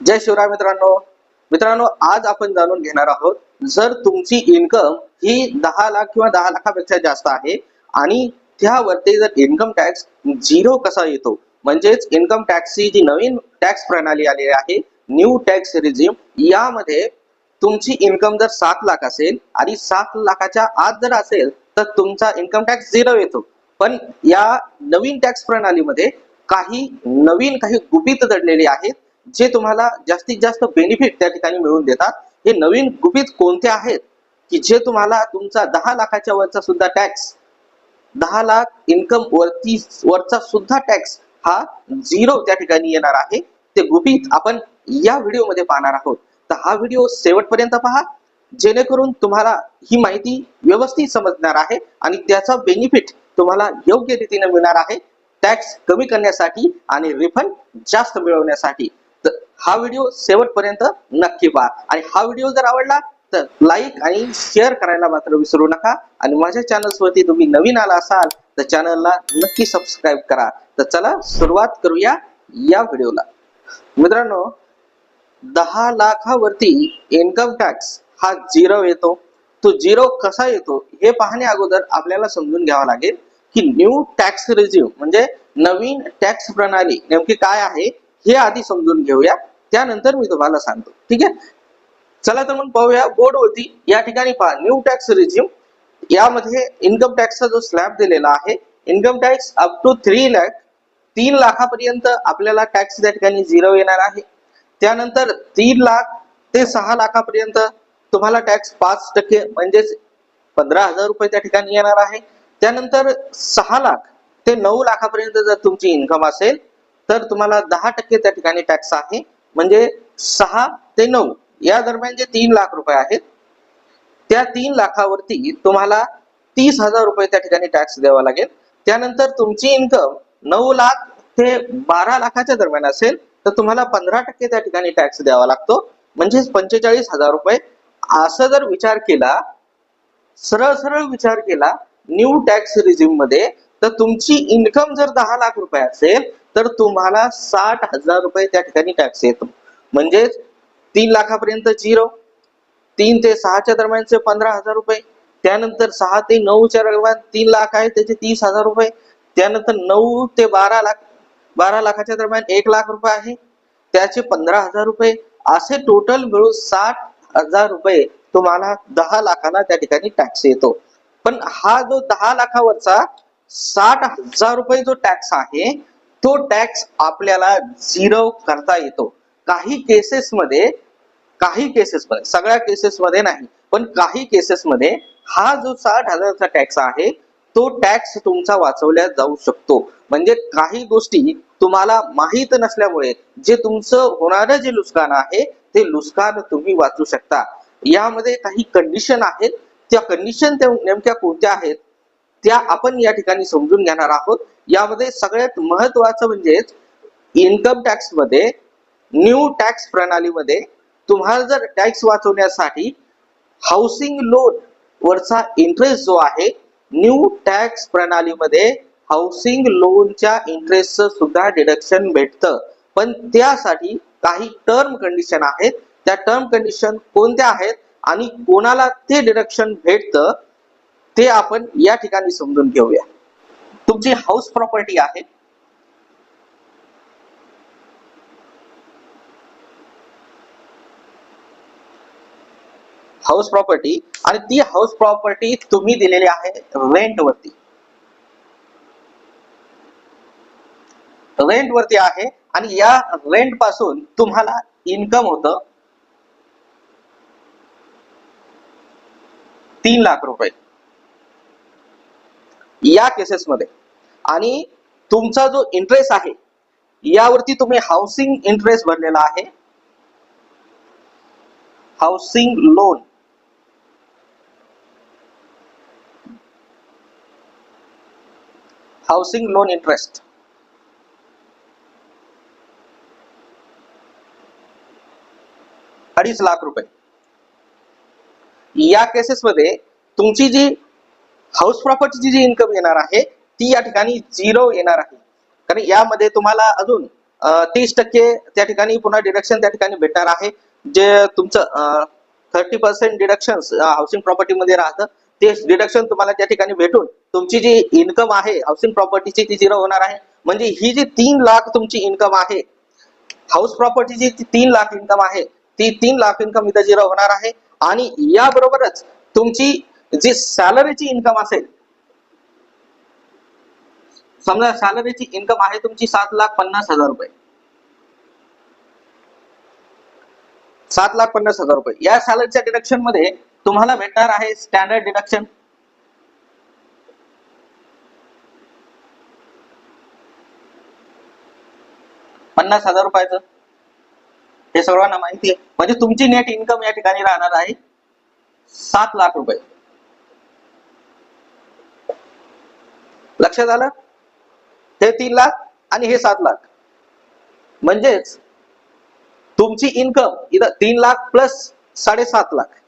जय शिवराय मित्रांनो. मित्रांनो आज आपण जाणून घेणार आहोत जर तुमची इन्कम ही दहा लाख किंवा दहा लाखापेक्षा जास्त आहे आणि त्यावरती जर इन्कम टॅक्स झिरो कसा येतो म्हणजेच इन्कम टॅक्सची जी नवीन टॅक्स प्रणाली आलेली आहे न्यू टॅक्स रिझिम यामध्ये तुमची इन्कम जर सात लाख असेल आणि सात लाखाच्या आत जर असेल तर तुमचा इन्कम टॅक्स झिरो येतो. पण या नवीन टॅक्स प्रणालीमध्ये काही नवीन काही गुपित दडलेले आहेत जे तुम्हाला जास्तीत जास्त बेनिफिट त्या ठिकाणी मिळवून देतात. हे नवीन गुपित कोणते आहेत? की जे तुम्हाला तुमचा दहा लाखाच्या वरचा सुद्धा टॅक्स दहा लाख इन्कम वरती वरचा सुद्धा टॅक्स हा झिरो त्या ठिकाणी येणार आहे. ते गुपित आपण या व्हिडिओमध्ये पाहणार आहोत. तर हा व्हिडिओ शेवटपर्यंत पहा. जेणेकरून तुम्हाला ही माहिती व्यवस्थित समजणार आहे आणि त्याचा बेनिफिट तुम्हाला योग्य रीतीने मिळणार आहे. टॅक्स कमी करण्यासाठी आणि रिफंड जास्त मिळवण्यासाठी. हा व्हिडिओ शेवटपर्यंत नक्की पहा. आणि हा व्हिडिओ जर आवडला तर लाईक आणि शेअर करायला मात्र विसरू नका. आणि माझ्या चॅनल्सवरती वरती तुम्ही नवीन आला असाल तर चॅनलला नक्की सबस्क्राईब करा. तर चला सुरुवात करूया या व्हिडिओला मित्रांनो दहा लाखावरती इन्कम टॅक्स हा झिरो येतो. तो झिरो कसा येतो हे पाहण्या अगोदर आपल्याला समजून घ्यावं लागेल की न्यू टॅक्स रिझ्यूम म्हणजे नवीन टॅक्स प्रणाली नेमकी काय आहे हे आधी समजून घेऊया. त्यानंतर मी तुम्हाला सांगतो. ठीक आहे? चला तर मग पाहूया. बोर्ड होती या ठिकाणी पहा. न्यू टॅक्स रिझ्यूम यामध्ये इन्कम टॅक्सचा जो स्लॅब दिलेला आहे income tax up to three lakh तीन लाखापर्यंत आपल्याला टॅक्स त्या ठिकाणी झिरो येणार आहे. त्यानंतर तीन लाख ते सहा लाखापर्यंत तुम्हाला टॅक्स पाच टक्के म्हणजेच पंधरा हजार रुपये त्या ठिकाणी येणार आहे. त्यानंतर सहा लाख ते नऊ लाखापर्यंत जर तुमची इन्कम असेल तर तुम्हाला दहा टक्के त्या ठिकाणी टॅक्स आहे. म्हणजे सहा ते नऊ या दरम्यान जे तीन लाख रुपये आहेत त्या तीन लाखावरती तुम्हाला तीस हजार रुपये त्या ठिकाणी टॅक्स द्यावा लागेल. त्यानंतर तुमची इन्कम नऊ लाख ते बारा लाखाच्या दरम्यान असेल तर तुम्हाला पंधरा टक्के त्या ठिकाणी टॅक्स द्यावा लागतो. म्हणजेच पंचेचाळीस हजार रुपये. असं जर विचार केला सरळ सरळ विचार केला न्यू टॅक्स रिझ्यूममध्ये तर तुमची इन्कम जर दहा लाख रुपये असेल तर तुम्हाला साठ हजार रुपये त्या ठिकाणी टॅक्स येतो. म्हणजेच तीन लाखापर्यंत झिरो तीन ते सहाच्या दरम्यानचे पंधरा हजार रुपये त्यानंतर सहा ते नऊच्या दरम्यान तीन लाख आहे त्याचे तीस हजार रुपये त्यानंतर नऊ ते बारा लाख बारा लाखाच्या दरम्यान एक लाख रुपये आहे त्याचे पंधरा हजार रुपये असे टोटल मिळून साठ हजार रुपये तुम्हाला दहा लाखाला त्या ठिकाणी टॅक्स येतो. पण हा जो दहा लाखावरचा साठ हजार रुपये जो टॅक्स आहे तो टॅक्स आपल्याला झिरो करता येतो. काही केसेस मध्ये काही केसेस मध्ये सगळ्या केसेस मध्ये नाही पण काही केसेस मध्ये हा जो साठ हजाराचा टॅक्स आहे तो टॅक्स तुमचा वाचवल्या जाऊ शकतो. म्हणजे काही गोष्टी तुम्हाला माहीत नसल्यामुळे जे तुमचं होणारं जे नुकसान आहे ते नुकसान तुम्ही वाचू शकता. यामध्ये काही कंडिशन आहेत. त्या कंडिशन नेमक्या कोणत्या आहेत त्या आपण या ठिकाणी समजून घेणार आहोत. यामध्ये सगळ्यात महत्वाचं म्हणजेच इन्कम टॅक्समध्ये न्यू टॅक्स प्रणालीमध्ये तुम्हाला जर टॅक्स वाचवण्यासाठी हाऊसिंग लोन वरचा इंटरेस्ट जो आहे न्यू टॅक्स प्रणालीमध्ये हाऊसिंग लोनच्या इंटरेस्टचं सुद्धा डिडक्शन भेटतं. पण त्यासाठी काही टर्म कंडिशन आहेत. त्या टर्म कंडिशन कोणत्या आहेत आणि कोणाला ते डिडक्शन भेटतं ते आपण या ठिकाणी समजून घेऊया. तुमची हाऊस प्रॉपर्टी आहे. हाऊस प्रॉपर्टी आणि ती हाऊस प्रॉपर्टी तुम्ही दिलेली आहे रेंट वरती. रेंट वरती आहे आणि या रेंटपासून तुम्हाला इन्कम होतं तीन लाख रुपये. या केसेस मध्ये. आणि तुमचा जो इंटरेस्ट आहे यावरती तुम्ही हाऊसिंग इंटरेस्ट भरलेला आहे. Housing loan housing loan interest अडीच लाख रुपये. या केसेस मध्ये तुमची जी हाऊस प्रॉपर्टीची जी इन्कम येणार आहे ती या ठिकाणी झिरो येणार आहे. कारण यामध्ये तुम्हाला अजून तीस टक्के त्या ठिकाणी पुन्हा डिडक्शन त्या ठिकाणी भेटणार आहे. जे तुमचं थर्टी पर्सेंट डिडक्शन हाऊसिंग प्रॉपर्टीमध्ये राहतं ते डिडक्शन तुम्हाला त्या ठिकाणी भेटून तुमची जी इन्कम आहे हाऊसिंग प्रॉपर्टीची ती झिरो होणार आहे. म्हणजे ही जी तीन लाख तुमची इन्कम आहे हाऊस प्रॉपर्टीची ती तीन लाख इन्कम आहे ती तीन लाख इन्कम इथं झिरो होणार आहे. आणि याबरोबरच तुमची जी सॅलरीची इन्कम असेल समजा सॅलरीची इन्कम आहे तुमची सात लाख पन्नास हजार रुपये. सात लाख पन्नास हजार रुपये. या सॅलरीच्या डिडक्शनमध्ये तुम्हाला भेटणार आहे स्टँडर्ड डिडक्शन पन्नास हजार रुपयाचं. हे सर्वांना माहिती आहे. म्हणजे तुमची नेट इन्कम या ठिकाणी राहणार आहे सात लाख रुपये. लक्षात आलं? हे तीन लाख आणि हे सात लाख. म्हणजेच तुमची इन्कम इथं तीन लाख प्लस साडेसात लाख.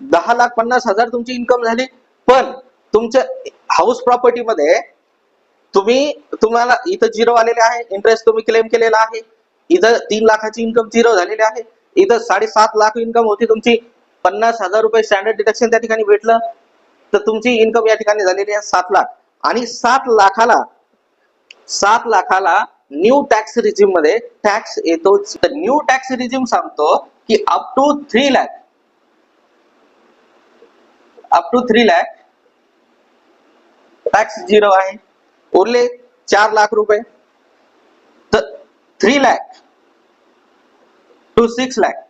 दहा लाख पन्नास हजार तुमची इन्कम झाली. पण तुमच्या हाऊस प्रॉपर्टीमध्ये तुम्ही तुम्हाला इथं झिरो आलेले आहे. इंटरेस्ट तुम्ही क्लेम केलेला आहे. इथं तीन लाखाची इन्कम झिरो झालेली आहे. इथं साडेसात लाख इन्कम होती तुमची. पन्नास हजार रुपये स्टँडर्ड डिडक्शन त्या ठिकाणी भेटलं. तर तुमची इन्कम या ठिकाणी झालेली आहे सात लाख. आणि सात लाखाला सात लाखाला न्यू टॅक्स रिजिममध्ये टॅक्स येतो. न्यू टॅक्स रिजिम सांगतो की up to three lakh up to three lakh tax zero आहे. उरले चार लाख रुपये. तर three lakh to six lakh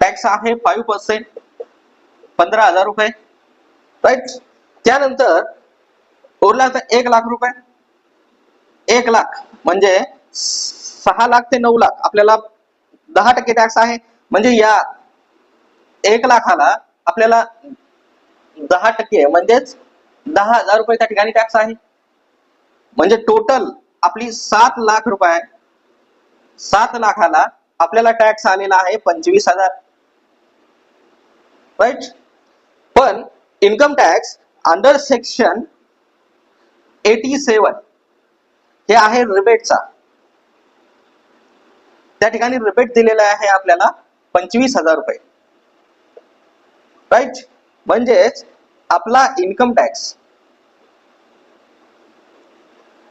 tax आहे फाईव्ह पर्सेंट पंधरा हजार रुपये. राईट त्यानंतर उरला तर एक लाख रुपये. एक लाख म्हणजे सहा लाख ते नऊ लाख. आपल्याला दहा टक्के टॅक्स आहे. म्हणजे या एक लाखाला आपल्याला दहा टक्के म्हणजेच दहा हजार रुपये त्या ठिकाणी टॅक्स आहे. म्हणजे टोटल आपली सात लाख रुपये सात लाखाला आपल्याला टॅक्स आलेला आहे पंचवीस हजार. राईट पण income tax under section eighty seven. हे आहे रिबेटचा. त्या ठिकाणी रिबेट दिलेला आहे आपल्याला पंचवीस हजार रुपये. राईट म्हणजेच आपला इन्कम टॅक्स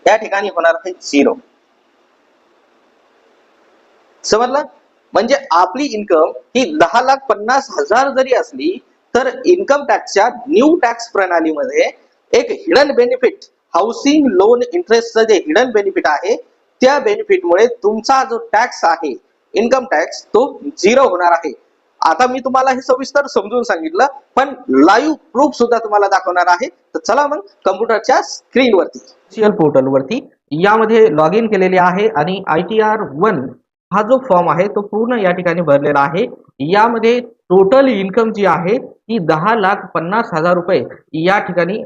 या ठिकाणी होणार आहे झिरो समजलं? म्हणजे आपली इन्कम ही दहा लाख पन्नास हजार जरी असली तर इन्कम टॅक्सच्या न्यू टॅक्स प्रणालीमध्ये एक हिडन बेनिफिट हाऊसिंग लोन इंटरेस्टचं जे हिडन बेनिफिट आहे त्या बेनिफिटमुळे तुमचा जो टॅक्स आहे इन्कम टॅक्स तो झिरो होणार आहे. आता मी तुम्हाला हे सविस्तर समजून सांगितलं पण लाईव्ह प्रूफ सुद्धा तुम्हाला दाखवणार आहे. तर चला मग कम्प्युटरच्या स्क्रीनवरती. पोर्टल वरती यामध्ये लॉग इन केलेले आहे आणि आय टी आर वन हा जो फॉर्म आहे तो पूर्ण या ठिकाणी भरलेला आहे. यामध्ये टोटल इन्कम जी आहे ती दहा लाख पन्नास हजार रुपये या ठिकाणी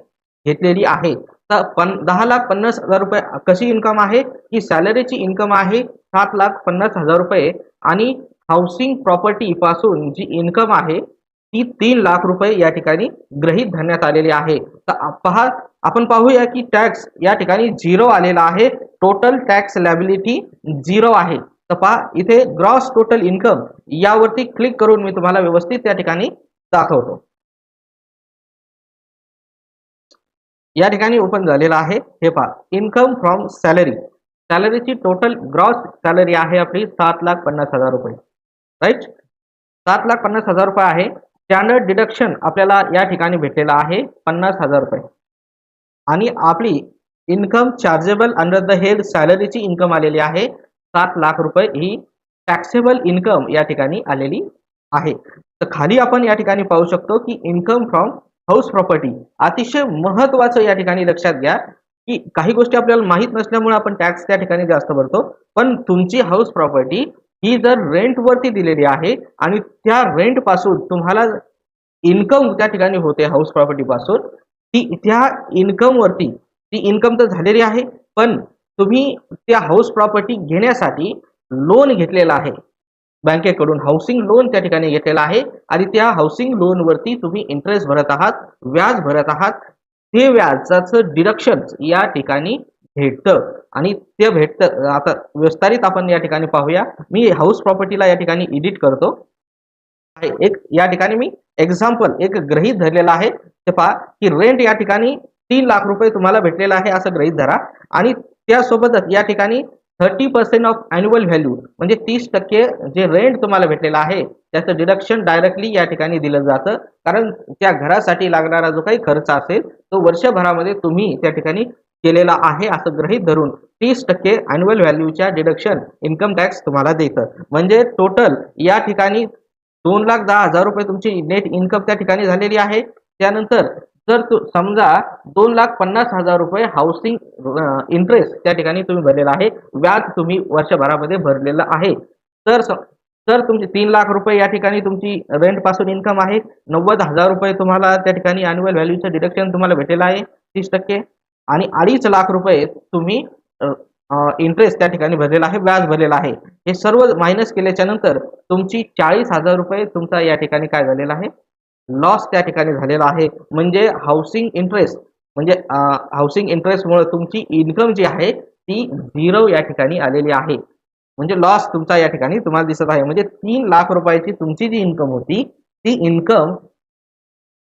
घेतलेली आहे. तर पन दहा लाख पन्नास हजार रुपये कशी इन्कम आहे? ही सॅलरीची इन्कम आहे सात लाख पन्नास हजार रुपये. आणि हाऊसिंग प्रॉपर्टी पासून जी इन्कम आहे ती तीन लाख रुपये या ठिकाणी ग्रहित धरण्यात आलेली आहे. तर पहा आपण पाहूया की टॅक्स या ठिकाणी झिरो आलेला आहे. टोटल टॅक्स लॅबिलिटी झिरो आहे. तर पहा इथे ग्रॉस टोटल इन्कम यावरती क्लिक करून मी तुम्हाला व्यवस्थित त्या ठिकाणी दाखवतो. या ठिकाणी ओपन झालेला आहे. हे पहा इन्कम फ्रॉम सॅलरी सॅलरीची टोटल ग्रॉस सॅलरी आहे आपली सात लाख पन्नास हजार रुपये. राईट सात लाख पन्नास हजार रुपये आहे. स्टँडर्ड डिडक्शन आपल्याला या ठिकाणी भेटलेला आहे पन्नास हजार रुपये. आणि आपली income chargeable under the health सॅलरीची income आलेली आहे. सात लाख रुपये ही टॅक्सेबल इन्कम या ठिकाणी आलेली आहे. तर खाली आपण या ठिकाणी पाहू शकतो की इन्कम फ्रॉम हाऊस प्रॉपर्टी अतिशय महत्वाचं या ठिकाणी लक्षात घ्या की काही गोष्टी आपल्याला माहीत नसल्यामुळे आपण टॅक्स त्या ठिकाणी जास्त भरतो. पण तुमची हाऊस प्रॉपर्टी ही जर रेंटवरती दिलेली आहे आणि त्या रेंटपासून तुम्हाला इन्कम त्या ठिकाणी होते हाऊस प्रॉपर्टीपासून ती त्या इन्कमवरती ती इन्कम तर झालेली आहे पण तुम्ही त्या हाऊस प्रॉपर्टी घेण्यासाठी लोन घेतलेला आहे. बँकेकडून हाऊसिंग लोन त्या ठिकाणी घेतलेला आहे आणि त्या हाऊसिंग लोनवरती तुम्ही इंटरेस्ट भरत आहात व्याज भरत आहात. ते व्याजाचं डिडक्शन या ठिकाणी भेटतं आणि ते भेटतं. आता विस्तारित आपण या ठिकाणी पाहूया. मी हाऊस प्रॉपर्टीला या ठिकाणी एडिट करतो. एक या ठिकाणी मी एक्झाम्पल एक गृहीत धरलेला आहे. ते पहा की रेंट या ठिकाणी तीन लाख रुपये तुम्हाला भेटलेला आहे असं गृहीत धरा आणि त्यासोबतच या ठिकाणी thirty percent of annual value म्हणजे तीस टक्के जे रेंट तुम्हाला भेटलेलं आहे त्याचं डिडक्शन डायरेक्टली या ठिकाणी दिलं जातं. कारण त्या घरासाठी लागणारा जो काही खर्च असेल तो वर्षभरामध्ये तुम्ही त्या ठिकाणी केलेला आहे असं गृहीत धरून तीस टक्के अॅन्युअल व्हॅल्यूच्या डिडक्शन इन्कम टॅक्स तुम्हाला देतं. म्हणजे टोटल या ठिकाणी दोन लाख दहा हजार रुपये तुमची नेट इन्कम त्या ठिकाणी झालेली आहे. त्यानंतर जर तू समजा दोन लाख पन्नास हजार रुपये हाऊसिंग इंटरेस्ट त्या ठिकाणी तुम्ही भरलेला आहे. व्याज तुम्ही वर्षभरामध्ये भरलेलं आहे. तर स- तर तुमची तीन लाख रुपये या ठिकाणी तुमची रेंटपासून इन्कम आहे. नव्वद हजार रुपये तुम्हाला त्या ठिकाणी अॅन्युअल व्हॅल्यूचं डिडक्शन तुम्हाला भेटेल आहे तीस टक्के. आणि अडीच लाख रुपये तुम्ही इंटरेस्ट त्या ठिकाणी भरलेला आहे व्याज भरलेला आहे. हे सर्व मायनस केल्याच्यानंतर तुमची चाळीस हजार रुपये तुमचा या ठिकाणी काय झालेला आहे? लॉस त्या ठिकाणी झालेला आहे. म्हणजे हाऊसिंग इंटरेस्ट म्हणजे हाऊसिंग इंटरेस्टमुळे तुमची इन्कम जी आहे ती झिरो या ठिकाणी आलेली आहे. म्हणजे लॉस तुमचा या ठिकाणी तुम्हाला दिसत आहे. म्हणजे तीन लाख रुपयाची तुमची जी इन्कम होती ती इन्कम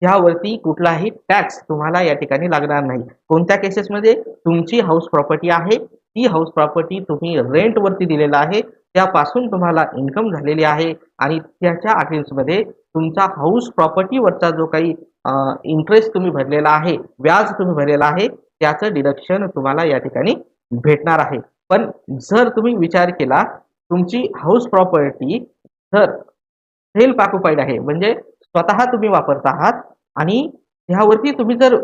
ह्यावरती कुठलाही टॅक्स तुम्हाला या ठिकाणी लागणार नाही. कोणत्या केसेसमध्ये तुमची हाऊस प्रॉपर्टी आहे. ती हाऊस प्रॉपर्टी तुम्ही रेंटवरती दिलेला आहे. त्यापासून तुम्हाला इन्कम झालेली आहे. आणि त्याच्या अटेन्समध्ये तुमचा हाऊस प्रॉपर्टीवरचा जो काही इंटरेस्ट तुम्ही भरलेला आहे व्याज तुम्ही भरलेला आहे त्याचं डिडक्शन तुम्हाला या ठिकाणी भेटणार आहे. पण जर तुम्ही विचार केला तुमची हाऊस प्रॉपर्टी जर सेल्फ ऑक्युपाईड आहे म्हणजे स्वतः तुम्ही वापरत आहात आणि ह्यावरती तुम्ही जर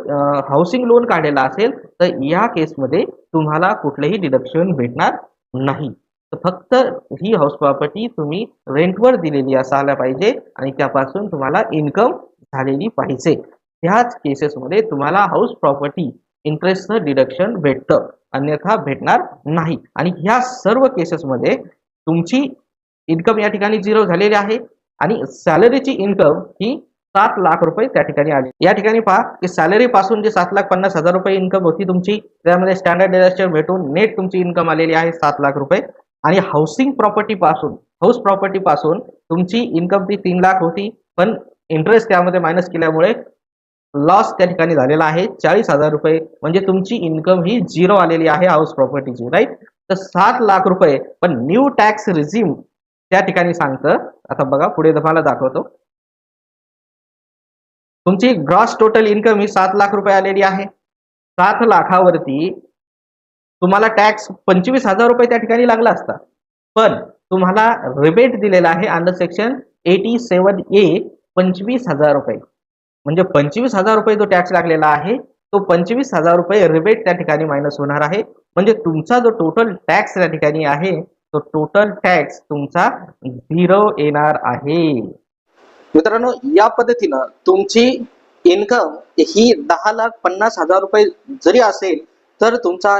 हाऊसिंग लोन काढलेला असेल तर या केसमध्ये तुम्हाला कुठलंही डिडक्शन भेटणार नाही. तर फक्त ही हाऊस प्रॉपर्टी तुम्ही रेंटवर दिलेली असायला पाहिजे आणि त्यापासून तुम्हाला इन्कम झालेली पाहिजे. ह्याच केसेसमध्ये तुम्हाला हाऊस प्रॉपर्टी इंटरेस्टचं डिडक्शन भेटतं. अन्यथा भेटणार नाही. आणि ह्या सर्व केसेसमध्ये तुमची इन्कम या ठिकाणी झिरो झालेली आहे आणि सॅलरीची इन्कम ही सात लाख रुपये त्या ठिकाणी आली. या ठिकाणी पहा की सॅलरी पासून जे सात लाख पन्नास हजार रुपये इन्कम होती तुमची त्यामध्ये स्टँडर्ड डिडक्शन भेटून नेट तुमची इन्कम आलेली आहे सात लाख रुपये. आणि हाऊसिंग प्रॉपर्टी पासून हाऊस प्रॉपर्टी पासून तुमची इन्कम ती तीन लाख होती पण इंटरेस्ट त्यामध्ये मायनस केल्यामुळे लॉस त्या ठिकाणी झालेला आहे. चाळीस हजार रुपये म्हणजे तुमची इन्कम ही झिरो आलेली आहे हाऊस प्रॉपर्टीची राईट तर सात लाख रुपये पण न्यू टॅक्स रिझिम त्या ठिकाणी सांगतं. आता बघा पुढे तुम्हाला दाखवतो. तुमची ग्रॉस टोटल इन्कम ही सात लाख रुपये आलेली आहे. सात लाखावरती तुम्हाला टॅक्स पंचवीस हजार रुपये त्या ठिकाणी लागला असता. पण तुम्हाला रिबेट दिलेला आहे under section eighty seven A पंचवीस हजार रुपये. म्हणजे पंचवीस हजार रुपये जो टॅक्स लागलेला आहे तो पंचवीस हजार रुपये रिबेट त्या ठिकाणी मायनस होणार आहे. म्हणजे तुमचा जो टोटल टॅक्स त्या ठिकाणी आहे तो टोटल टॅक्स तुमचा झिरो येणार आहे. मित्रांनो या पद्धतीनं तुमची इन्कम ही दहा लाख पन्नास हजार रुपये जरी असेल तर तुमचा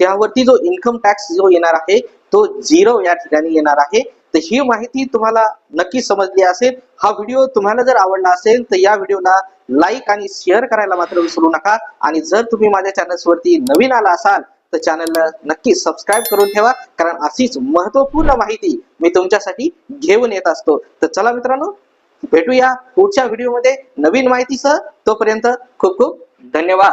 त्यावरती जो इन्कम टॅक्स जो येणार आहे तो झिरो या ठिकाणी येणार आहे. तर ही माहिती तुम्हाला नक्की समजली असेल. हा व्हिडिओ तुम्हाला जर आवडला असेल तर या व्हिडिओला लाईक आणि शेअर करायला मात्र विसरू नका. आणि जर तुम्ही माझ्या चॅनल्सवरती नवीन आला असाल तर चॅनलला नक्की सबस्क्राईब करून ठेवा. कारण अशीच महत्त्वपूर्ण माहिती मी तुमच्यासाठी घेऊन येत असतो. तर चला मित्रांनो भेटूया पुढच्या व्हिडिओमध्ये नवीन माहितीसह. तोपर्यंत खूप खूप धन्यवाद.